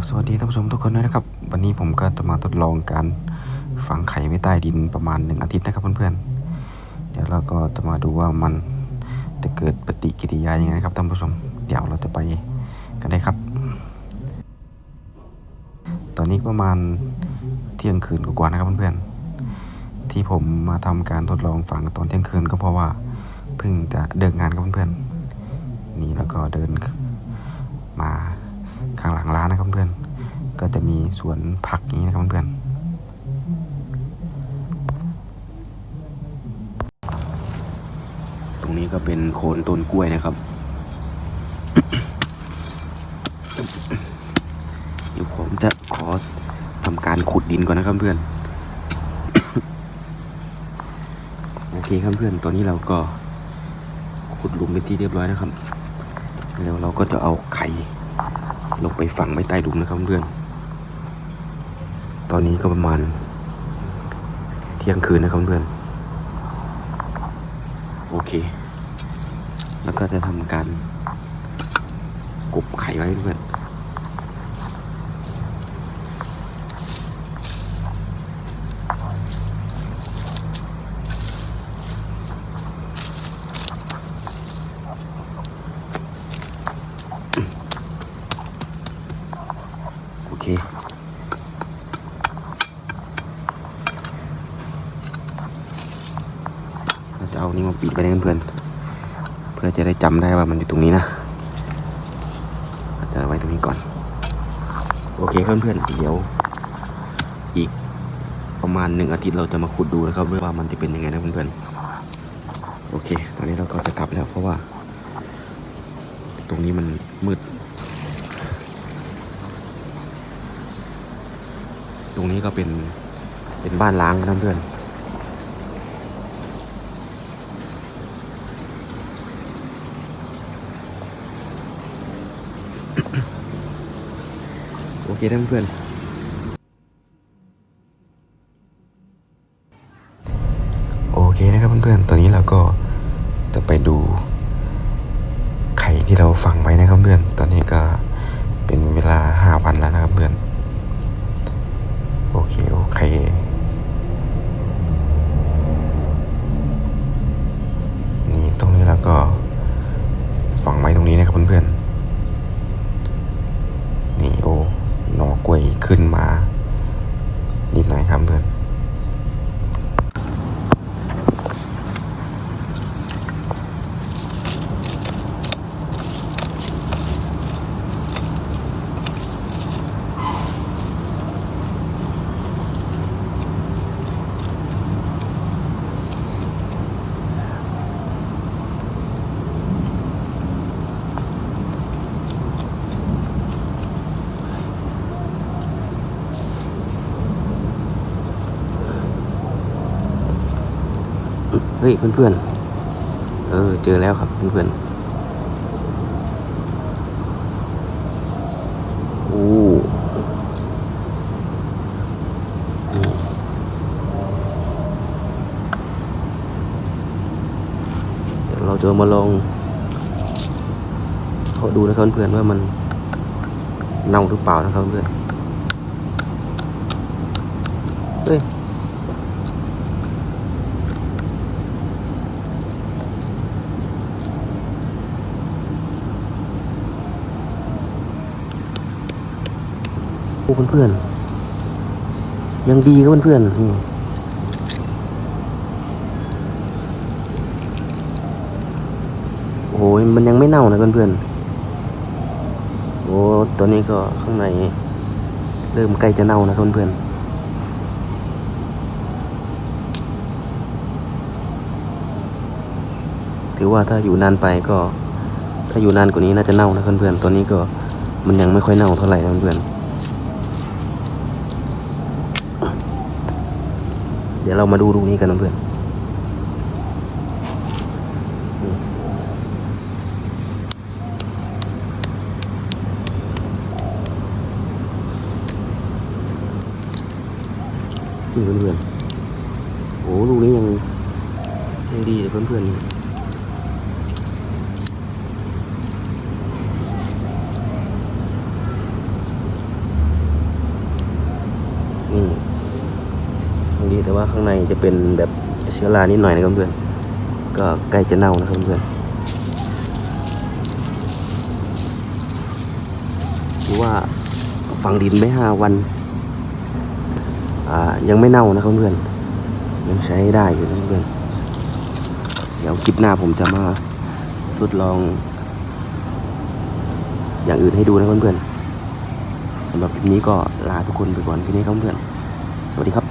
บสวัสดีท่านผู้ชมทุกคนด้วยนะครับ วันนี้ผมก็จะมาทดลองการฝังไข่ไว้ใต้ดินประมาณหนึ่งอาทิตย์นะครับเพื่อนๆ เดี๋ยวเราก็จะมาดูว่ามันจะเกิดปฏิกิริยายังไงนะครับท่านผู้ชม เดี๋ยวเราจะไปกันเลยครับ ตอนนี้ประมาณเที่ยงคืนกว่าๆนะครับเพื่อนๆ ที่ผมมาทำการทดลองฝังตอนเที่ยงคืนก็เพราะว่าเพิ่งจะเดินงานกับเพื่อนๆ นี่แล้วก็เดินมา สวนผักนี้นะครับเพื่อนตรงนี้ก็เป็นโคนต้นกล้วยนะครับเดี๋ยวผมจะขอทำการขุดดินก่อนนะครับเพื่อน โอเคครับเพื่อน ตอนนี้เราก็ขุดหลุมเป็นที่เรียบร้อยนะครับ แล้วเราก็จะเอาไข่ลงไปฝังไว้ใต้หลุมนะครับเพื่อน ตอนนี้ก็ประมาณ เที่ยงคืนนะครับเพื่อน โอเค แล้วก็จะทำการกบไข่ไว้เพื่อน โอเค เราอานี่มาปิดไปนะเพื่อนเพื่อจะได้จำได้ว่ามันอยู่ตรงนี้นะจะไว้ตรงนี้ก่อน โอเคเพื่อนๆเดี๋ยว อีกประมาณหนึ่งอาทิตย์เราจะมาขุดดูนะครับว่ามันจะเป็นยังไงนะเพื่อนๆโอเค ตอนนี้เราก็จะกลับแล้วเพราะว่า ตรงนี้มันมืด ตรงนี้ก็เป็นเป็นบ้านล้างนะเพื่อน โอเคท่านเพื่อนโอเคนะครับเพื่อนๆตอนนี้เราก็จะไปดูไข่ที่เราฝังไว้นะครับเพื่อน ตอนนี้ก็เป็นเวลาห้าวันแล้วนะครับเพื่อน โอเคโอเค นี่ตรงนี้แล้วก็ฝังไว้ตรงนี้นะครับเพื่อนๆ นี่โอ้หนอกล้วยขึ้นมานิดหน่อยครับเพื่อน เฮ้ยเพื่อนๆ เออ เจอแล้วครับเพื่อนๆ โอ้เดี๋ยวเราจะมาลองเขาดูนะครับเพื่อนๆว่ามันเน่าหรือเปล่านะครับเพื่อนเฮ้ย โอ้เพื่อนๆยังดีครับเพื่อนๆนี่โอ้ยมันยังไม่เน่านะเพื่อนๆโอ้ตัวนี้ก็ข้างใน เริ่มใกล้จะเน่านะเพื่อนๆถือว่าถ้าอยู่นานไปก็ถ้าอยู่นานกว่านี้น่าจะเน่านะเพื่อนๆตัวนี้ก็มันยังไม่ค่อยเน่าเท่าไหร่นะเพื่อนๆ เดี๋ยวเรามาดูลูกนี้กันนะเพื่อนเพื่อนๆโอ้ลูกนี้ยังยังดีเลยเพื่อนๆ นี่แต่ว่าข้างในจะเป็นแบบเชื้อรานิดหน่อยนะครับเพื่อนก็ใกล้จะเน่านะครับเพื่อนคือว่าฝังดินไม่ห้าวันยังไม่เน่านะครับเพื่อนยังใช้ได้อยู่นะเพื่อนเดี๋ยวคลิปหน้าผมจะมาทดลอง อย่างอื่นให้ดูนะเพื่อนๆสำหรับคลิปนี้ก็ลาทุกคนไปก่อนแค่นี้ครับเพื่อน สวัสดีครับ